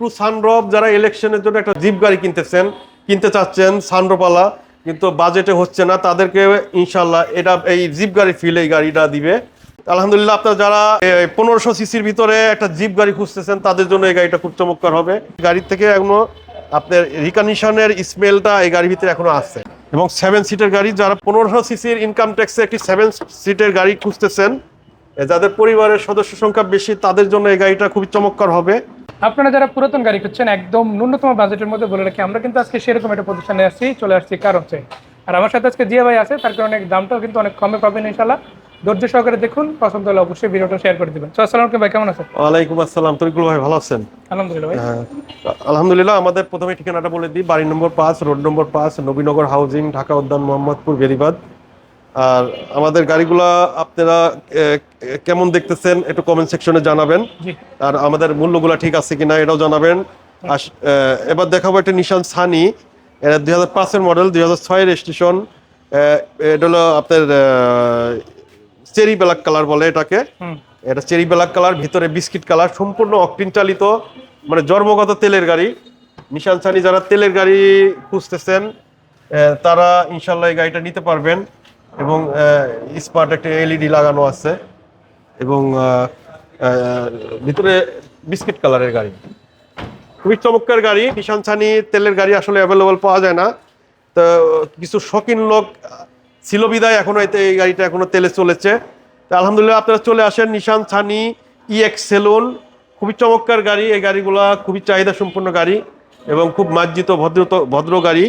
Two সানরফ যারা ইলেকশনের জন্য একটা জিপ গাড়ি কিনতেছেন, কিনতে চাচ্ছেন সানরফওয়ালা কিন্তু বাজেটে হচ্ছে না, তাদেরকে ইনশাল্লাহ এটা এই জিপ গাড়ি ফিল এই গাড়িটা দিবে। আলহামদুলিল্লাহ, আপনার যারা পনেরোশো সিসির ভিতরে একটা জিপ গাড়ি খুঁজতেছেন, তাদের জন্য এই গাড়িটা খুব চমৎকার হবে। গাড়ির থেকে এখনও আপনার রিকন্ডিশনের স্মেলটা এই গাড়ির ভিতরে এখনও আছে। এবং সেভেন সিটের গাড়ি, যারা পনেরোশো সিসির ইনকাম ট্যাক্সে একটি সেভেন সিটের গাড়ি খুঁজতেছেন যাদের পরিবারের সদস্য সংখ্যা বেশি তাদের জন্য এই গাড়িটা খুবই চমৎকার হবে। আপনারা যারা পুরাতন গাড়ি খুঁজছেন একদম ন্যূনতম বাজেটের মধ্যে বলে রাখি আমরা কিন্তু আজকে সেরকম একটা প্রতিষ্ঠানে আসছি চলে আসছি কারণ চাই আর আমার সাথে আজকে জিয়া ভাই আছে তার কারণে দামটাও কিন্তু অনেক কমে পাবেন ইনশাল্লাহ ধৈর্য সহকারে দেখুন পছন্দ হলে অবশ্যই ভিডিওটা শেয়ার করে দিবেন। আসসালামু ভাই কেমন আছেন? ওয়ালাইকুম আসসালাম তরিকুল ভাই ভালো আছেন? আলহামদুলিল্লাহ ভাই। হ্যাঁ, আলহামদুলিল্লাহ আমাদের প্রথমে ঠিকানাটা বলে দিই বাড়ি নম্বর পাঁচ রোড নম্বর পাঁচ নবীনগর হাউজিং ঢাকা উদ্যান মোহাম্মদপুর বেরিবাদ আর আমাদের গাড়িগুলা আপনারা কেমন দেখতেছেন একটু কমেন্ট সেকশনে জানাবেন। আর আমাদের মূল্যগুলা ঠিক আছে কিনা এটাও জানাবেন। আর এবার দেখাবো একটা নিশান সানি এটা দুই হাজার পাঁচের মডেল দুই হাজার ছয়ের রেজিস্ট্রেশন এটা হলো আপনার চেরি ব্ল্যাক কালার বলে এটাকে। এটা চেরি ব্ল্যাক কালার ভিতরে বিস্কিট কালার সম্পূর্ণ অকটিন চালিত মানে জন্মগত তেলের গাড়ি। নিশান সানি যারা তেলের গাড়ি খুঁজতেছেন তারা ইনশাল্লাহ এই গাড়িটা নিতে পারবেন। এবং স্মার্ট একটা এলইডি লাগানো আছে এবং ভিতরে বিস্কিট কালারের গাড়ি। খুবই চমৎকার গাড়ি নিশান ছানি তেলের গাড়ি আসলে অ্যাভেলেবল পাওয়া যায় না। তো, কিছু শৌখিন লোক ছিল বিদায়, এখনও এতে, এই গাড়িটা এখনও তেলে চলেছে। তো আলহামদুলিল্লাহ আপনারা চলে আসেন নিশান ছানি ইএক্স সেলুন খুবই চমৎকার গাড়ি, এই গাড়িগুলা খুবই চাহিদা সম্পন্ন গাড়ি এবং খুব মার্জিত ভদ্র ভদ্র গাড়ি।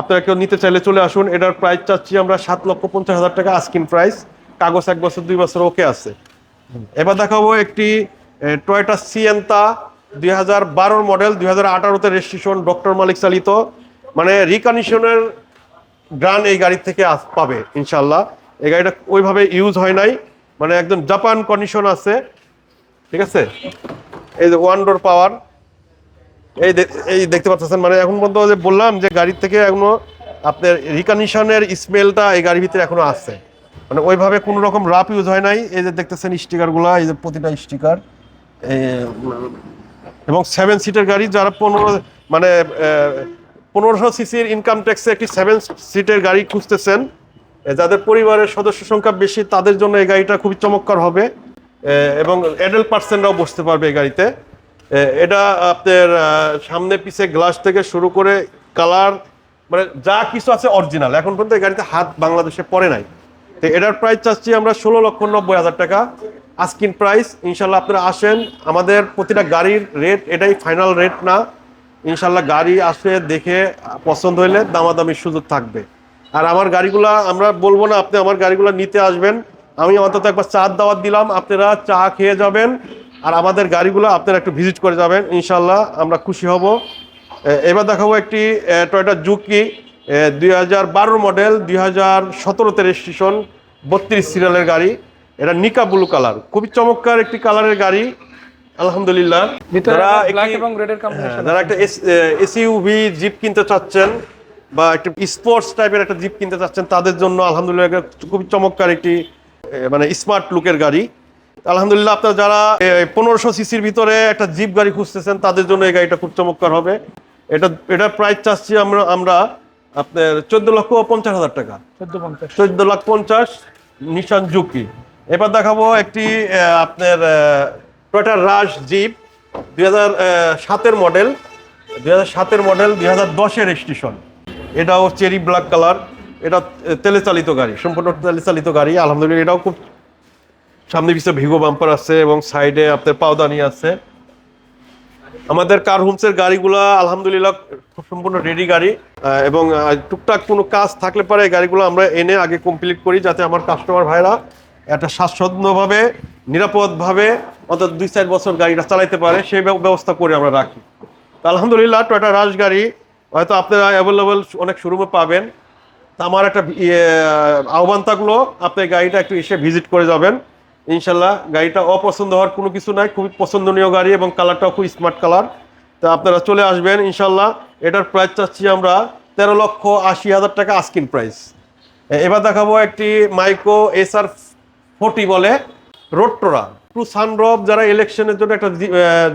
আপনারা কেউ নিতে চাইলে চলে আসুন। এটার প্রাইস চাচ্ছি আমরা সাত লক্ষ পঞ্চাশ হাজার টাকা আস্কিন প্রাইস কাগজ এক বছর, দুই বছর ওকে আছে। এবার দেখাবো একটি টয়টা সিয়েন্তা দুই হাজার বারোর মডেল দুই হাজার আঠারোতে রেজিস্ট্রেশন ডক্টর মালিক চালিত। মানে রিকন্ডিশনের গ্রান এই গাড়ি থেকে পাবে, ইনশাল্লাহ। এই গাড়িটা ওইভাবে ইউজ হয় নাই। মানে একদম জাপান কন্ডিশন আছে। ঠিক আছে? এই যে ওয়ান ডোর পাওয়ার এই এই দেখতে পাচ্ছেন মানে এখন পর্যন্ত যে বললাম যে গাড়ির থেকে এখনও আপনার রিকন্ডিশনের স্মেলটা এই গাড়ির ভিতরে এখনও আছে। মানে ওইভাবে কোনো রকম রাপ ইউজ হয় নাই। এই যে দেখতেছেন স্টিকারগুলো এই যে প্রতিটা স্টিকার এবং সেভেন সিটের গাড়ি যারা পনেরো মানে পনেরোশো সিসির ইনকাম ট্যাক্সে একটি সেভেন সিটের গাড়ি খুঁজতেছেন যাদের পরিবারের সদস্য সংখ্যা বেশি, তাদের জন্য এই গাড়িটা খুবই চমৎকার হবে। এবং অ্যাডাল্ট পার্সেন্টরাও বসতে পারবে এই গাড়িতে। এটা আপনার সামনে পিছে গ্লাস থেকে শুরু করে কালার মানে যা কিছু আছে অরিজিনাল এখন পর্যন্ত এই গাড়িতে হাত বাংলাদেশে পড়ে নাই। তো এটার প্রাইস চাচ্ছি আমরা ষোলো লক্ষ নব্বই হাজার টাকা। আস্কিন প্রাইস ইনশাল্লাহ আপনারা আসেন। আমাদের প্রতিটা গাড়ির রেট এটাই ফাইনাল রেট না। ইনশাল্লাহ গাড়ি আসে দেখে পছন্দ হইলে দামাদামির সুযোগ থাকবে। আর আমার গাড়িগুলা, আমরা বলব না আপনি আমার গাড়িগুলো নিতে আসবেন। আমি অন্তত একবার চা দাওয়াত দিলাম। আপনারা চা খেয়ে যাবেন। আর আমাদের গাড়িগুলো আপনারা একটু ভিজিট করে যাবেন ইনশাল্লাহ আমরা খুশি হব। এবার দেখাবো একটি টয়টা জুকি দুই হাজার বারোর মডেল দুই হাজার সতেরোতে রেজিস্ট্রেশন বত্রিশ সিরিয়ালের গাড়ি। এটা নিকা ব্লু কালার খুবই চমৎকার একটি কালারের গাড়ি আলহামদুলিল্লাহ। যারা একটি- হ্যাঁ, যারা এসইউভি জিপ কিনতে চাচ্ছেন বা একটা স্পোর্টস টাইপের একটা জিপ কিনতে চাচ্ছেন তাদের জন্য আলহামদুলিল্লাহ খুবই চমৎকার একটি মানে স্মার্ট লুকের গাড়ি। আলহামদুলিল্লাহ আপনারা যারা পনেরোশো সিসির ভিতরে একটা জিপ গাড়ি খুঁজতেছেন তাদের জন্য এই গাড়িটা খুব চমৎকার হবে। এটা এটার প্রাইস চাচ্ছি আমরা আমরা আপনার চোদ্দ লক্ষ পঞ্চাশ হাজার টাকা। চোদ্দ লাখ পঞ্চাশ নিশান জুকি এবার দেখাবো একটি আপনার টয়টা রাশ জিপ দুই হাজার সাতের মডেল দুই হাজার সাতের মডেল দুই হাজার দশের রেজিস্ট্রেশন এটাও চেরি ব্ল্যাক কালার এটা তেলে চালিত গাড়ি সম্পূর্ণ তেলে চালিত গাড়ি। আলহামদুলিল্লাহ এটাও খুব সামনে পিছিয়ে ভিগো বাম্পার আছে এবং সাইডে আপনার পাওদানি আছে। আমাদের কার হোমসের গাড়িগুলো আলহামদুলিল্লাহ সম্পূর্ণ রেডি গাড়ি এবং টুকটাক কোনো কাজ থাকলে পারে গাড়িগুলো আমরা এনে আগে কমপ্লিট করি যাতে আমার কাস্টমার ভাইরা একটা স্বাচ্ছন্দ্যভাবে নিরাপদভাবে অন্তত দুই চার বছর গাড়িটা চালাইতে পারে সেই ব্যবস্থা করে আমরা রাখি। আলহামদুলিল্লাহ টয়টা রাশ গাড়ি হয়তো আপনারা অ্যাভেলেবল অনেক শোরুমে পাবেন। আমার একটা ইয়ে, আহ্বান থাকল আপনি গাড়িটা একটু এসে ভিজিট করে যাবেন। ইনশাল্লাহ গাড়িটা অপছন্দ হওয়ার কোনো কিছু নাই, খুবই পছন্দনীয় গাড়ি এবং কালারটাও খুব স্মার্ট কালার তা আপনারা চলে আসবেন ইনশাল্লাহ, এটার প্রাইস চাচ্ছি আমরা তেরো লক্ষ আশি হাজার টাকা আস্কিন প্রাইস এবার দেখাবো একটি মাইক্রো এসআর ফোর্টি বলে রোডটোরা টু সানরফ যারা ইলেকশনের জন্য একটা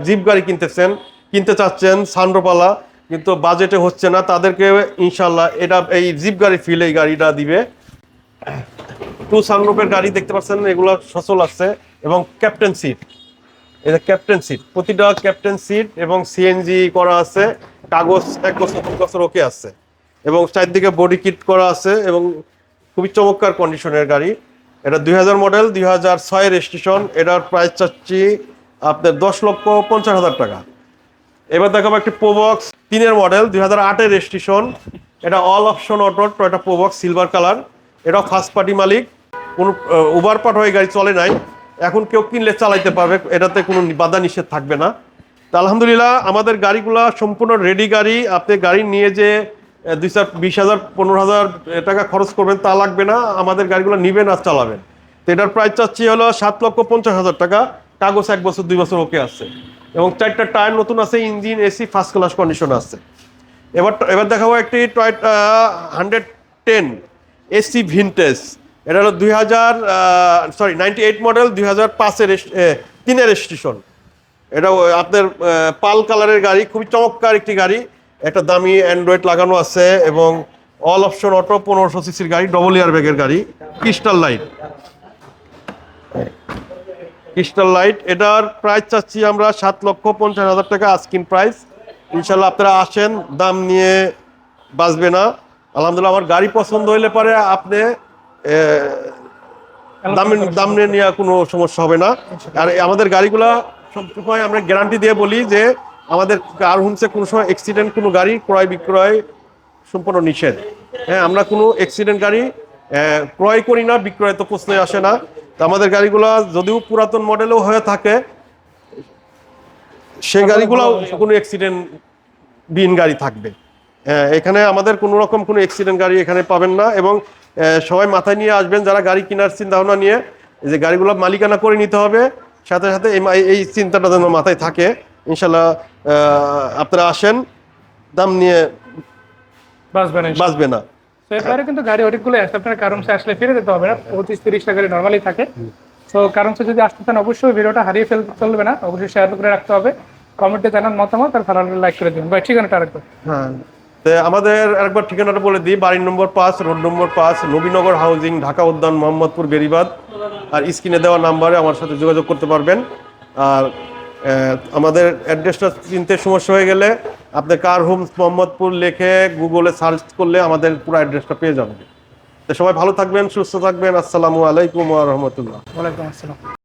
জিপ গাড়ি কিনতেছেন, কিনতে চাচ্ছেন সানরোপালা কিন্তু বাজেটে হচ্ছে না, তাদেরকে ইনশাল্লাহ এটা, এই জিপ গাড়ি ফিল এই গাড়িটা দিবে। টু সানরুপের গাড়ি দেখতে পাচ্ছেন, এগুলো সচল আছে, এবং ক্যাপ্টেন সিট। এটা ক্যাপ্টেন সিট, প্রতিটা ক্যাপ্টেন সিট এবং সিএনজি করা আছে, কাগজ, এক বছর দু বছর ওকে আছে। এবং চারদিকে বডি কিট করা আছে, এবং খুবই চমৎকার কন্ডিশনের গাড়ি। এটা দুই হাজার মডেল, দুই হাজার ছয় রেজিস্ট্রেশন, এটার প্রাইস চাচ্ছি আপনার দশ লক্ষ পঞ্চাশ হাজার টাকা। এবার দেখাবো একটি প্রোবক্স তিনের মডেল, দুই হাজার আটের রেজিস্ট্রেশন। এটা all option auto Toyota Probox silver colour এটা ফার্স্ট পার্টি মালিক। কোনো উবার পাট হয়ে গাড়ি চলে নাই। এখন কেউ কিনলে চালাইতে পারবে, এটাতে কোনো বাধা নিষেধ থাকবে না। তা আলহামদুলিল্লাহ, আমাদের গাড়িগুলা সম্পূর্ণ রেডি গাড়ি। আপনি গাড়ি নিয়ে যে দুই চার, বিশ হাজার, পনেরো হাজার টাকা খরচ করবেন, তা লাগবে না। আমাদের গাড়িগুলো নিবেন আর চালাবেন। তো এটার প্রাইস চাচ্ছি হলো সাত লক্ষ পঞ্চাশ হাজার টাকা। কাগজ এক বছর, দুই বছর ওকে আছে। এবং চারটা টায়ার নতুন আছে engine AC first class condition আছে। এবার এবার দেখাবো একটি Toyota hundred ten AC vintage এটা হলো দুই হাজার সরি নাইনটি এইট মডেল দুই হাজার পাঁচের তিনের রেজিস্ট্রেশন এটা আপনার পাল কালারের গাড়ি, খুবই চমৎকার একটি গাড়ি। একটা দামি অ্যান্ড্রয়েড লাগানো আছে এবং অল অপশন অটো পনেরোশো সিসির গাড়ি ডবল ইয়ার ব্যাগের গাড়ি ক্রিস্টাল লাইট ক্রিস্টাল লাইট এটার প্রাইস চাচ্ছি আমরা সাত লক্ষ পঞ্চাশ হাজার টাকা আস্কিন প্রাইস ইনশাল্লাহ আপনারা আসেন, দাম নিয়ে বাঁচবে না। আলহামদুলিল্লাহ, আমার গাড়ি পছন্দ হইলে পারে আপনি দাম নেওয়া কোনো সমস্যা হবে না। আর আমাদের গাড়িগুলা সবসময় আমরা গ্যারান্টি দিয়ে বলি যে আমাদের কার হোমসে কোনো সময় অ্যাক্সিডেন্ট কোনো গাড়ি ক্রয় বিক্রয় সম্পূর্ণ নিষেধ। হ্যাঁ আমরা কোনো অ্যাক্সিডেন্ট গাড়ি ক্রয় করি না, বিক্রয় তো প্রশ্নই আসে না। তো আমাদের গাড়িগুলো যদিও পুরাতন মডেলও হয়ে থাকে, সেই গাড়িগুলো কোনো অ্যাক্সিডেন্ট বিহীন গাড়ি থাকবে। এখানে আমাদের কোনো রকম কোনো অ্যাক্সিডেন্ট গাড়ি এখানে পাবেন না এবং সবাই মাথায় নিয়ে আসবেন যারা গাড়ি কেনার চিন্তা ভাবনা নিয়ে যে গাড়িগুলো মালিকানা করে নিতে হবে সাথে সাথে এই চিন্তাটা যেন মাথায় থাকে। ইনশাল্লাহ আপনারা আসেন দাম নিয়ে বাঁচবে না তো এরপরে কিন্তু গাড়ি অনেকগুলো আছে আপনার কারণ সে আসলে ফিরে যেতে হবে না পঁচিশ তিরিশটা গাড়ি নর্মালি থাকে। তো কারণ সে যদি আসতে চান অবশ্যই ভিডিওটা হারিয়ে ফেলতে চলবে না অবশ্যই শেয়ার করে রাখতে হবে। কমেন্টে জানান মতামত আর ভালো লাইক করে দিন ভাই ঠিকানাটা আরেকবার। হ্যাঁ। আমাদের একবার ঠিকানাটা বলে দিই, বাড়ির নম্বর পাঁচ, রোড নম্বর পাঁচ, নবীনগর হাউজিং, ঢাকা উদ্যান, মোহাম্মদপুর বেরিবাদ আর স্ক্রিনে দেওয়া নাম্বারে আমার সাথে যোগাযোগ করতে পারবেন। আর আমাদের অ্যাড্রেসটা চিনতে সমস্যা হয়ে গেলে আপনি কার হোমস মোহাম্মদপুর লিখে গুগলে সার্চ করলে আমাদের পুরো অ্যাড্রেসটা পেয়ে যাবেন। তো সবাই ভালো থাকবেন, সুস্থ থাকবেন। আসসালামু আলাইকুম রাহমাতুল্লাহ। ওয়ালাইকুম আসসালাম।